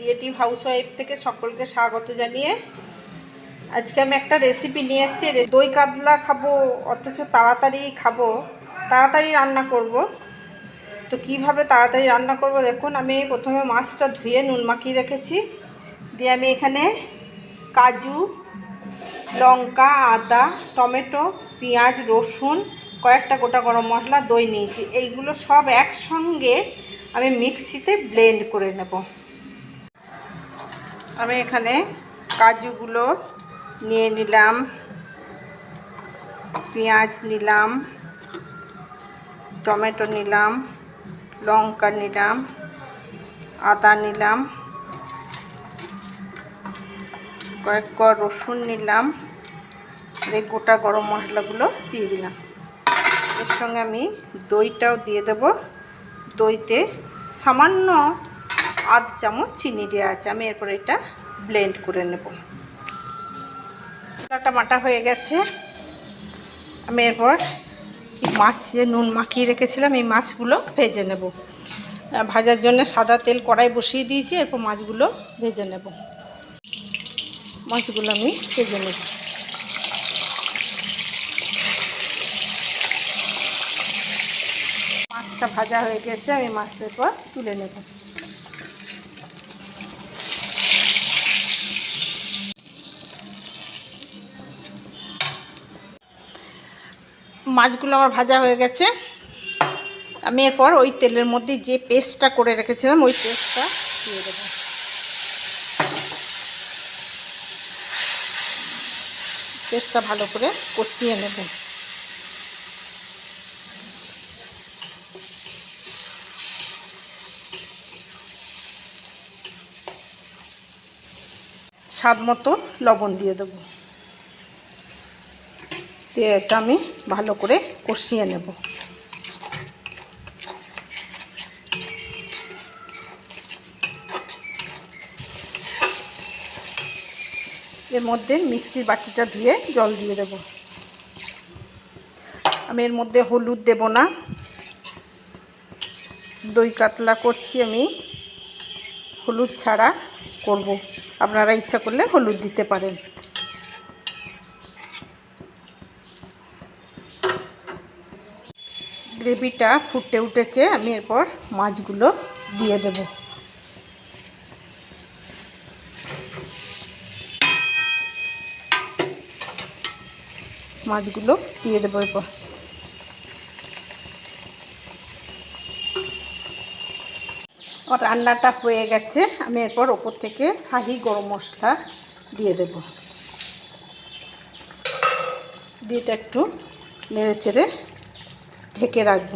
Creative house wife থেকে সকলকে স্বাগত জানিয়ে আজকে আমি একটা রেসিপি নিয়ে এসেছি। দই কাতলা খাব, অথচ তাড়াতাড়ি খাব। তাড়াতাড়ি রান্না করব। তো কীভাবে তাড়াতাড়ি রান্না করব দেখুন, আমি প্রথমে মাছটা ধুয়ে নুন মাখিয়ে রেখেছি। দিয়ে আমি এখানে কাজু, লঙ্কা, আদা, টমেটো, পেঁয়াজ, রসুন, কয়েকটা গোটা গরম মশলা, দই নিয়েছি। এইগুলো সব একসঙ্গে আমি মিক্সিতে ব্লেন্ড করে নেব। আমি এখানে কাজুগুলো নিয়ে নিলাম, পেঁয়াজ নিলাম, টমেটো নিলাম, লঙ্কা নিলাম, আদা নিলাম কয়েক ক রসুন নিলাম এই গোটা গরম মশলাগুলো দিয়ে দিলাম। এর সঙ্গে আমি দইটাও দিয়ে দেব। দইতে সামান্য আধ চামচ চিনি দেওয়া আছে। আমি এরপর এটা ব্লেন্ড করে নেব। মশলাটা মাটা হয়ে গেছে। আমি এরপর মাছ যে নুন মাখিয়ে রেখেছিলাম, এই মাছগুলো ভেজে নেব। ভাজার জন্য সাদা তেল কড়াই বসিয়ে দিয়েছি, এরপর মাছগুলো ভেজে নেব। মাছগুলো আমি ভেজে নেব। মাছটা ভাজা হয়ে গেছে, আমি মাছের পর তুলে নেব। মাছগুলো আমার ভাজা হয়ে গেছে। আমি এরপর ওই তেলের মধ্যে যে পেস্টটা করে রেখেছিলাম, ওই পেস্টটা দিয়ে দেবো। পেস্টটা ভালো করে কষিয়ে নেব। স্বাদ মতো লবণ দিয়ে দেবো। দিয়ে এটা আমি ভালো করে কষিয়ে নেব। এর মধ্যে মিক্সির বাটিটা ধুয়ে জল দিয়ে দেব। আমি এর মধ্যে হলুদ দেব না। দই কাতলা করছি আমি। হলুদ ছাড়া করব। আপনারা ইচ্ছা করলে হলুদ দিতে পারেন। গ্রেভিটা ফুটে উঠেছে, আমি এরপর মাছগুলো দিয়ে দেব। মাছগুলো দিয়ে দেবো এরপর। রান্নাটা হয়ে গেছে, আমি এরপর ওপর থেকে শাহি গরম মশলা দিয়ে দেব। দিয়ে এটা একটু নেড়ে চেড়ে ঢেকে রাখব।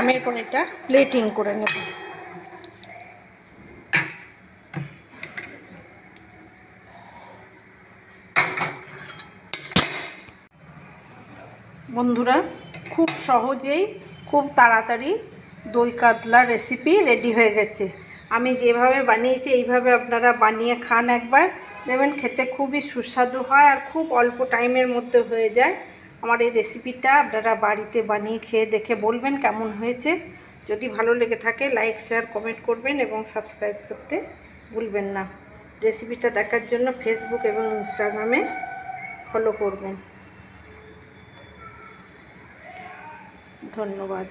আমি এখন এটা প্লেটিং করে নেব। বন্ধুরা, খুব সহজেই, খুব তাড়াতাড়ি দই কাতলা রেসিপি রেডি হয়ে গেছে। আমি যেভাবে বানিয়েছি, এইভাবে আপনারা বানিয়ে খান একবার। দেখবেন খেতে খুবই সুস্বাদু হয় আর খুব অল্প টাইমের মধ্যে হয়ে যায়। আমার এই রেসিপিটা আপনারা বাড়িতে বানিয়ে খেয়ে দেখে বলবেন কেমন হয়েছে। যদি ভালো লেগে থাকে, লাইক, শেয়ার, কমেন্ট করবেন এবং সাবস্ক্রাইব করতে ভুলবেন না। রেসিপিটা দেখার জন্য ফেসবুক এবং ইনস্টাগ্রামে ফলো করবেন। ধন্যবাদ।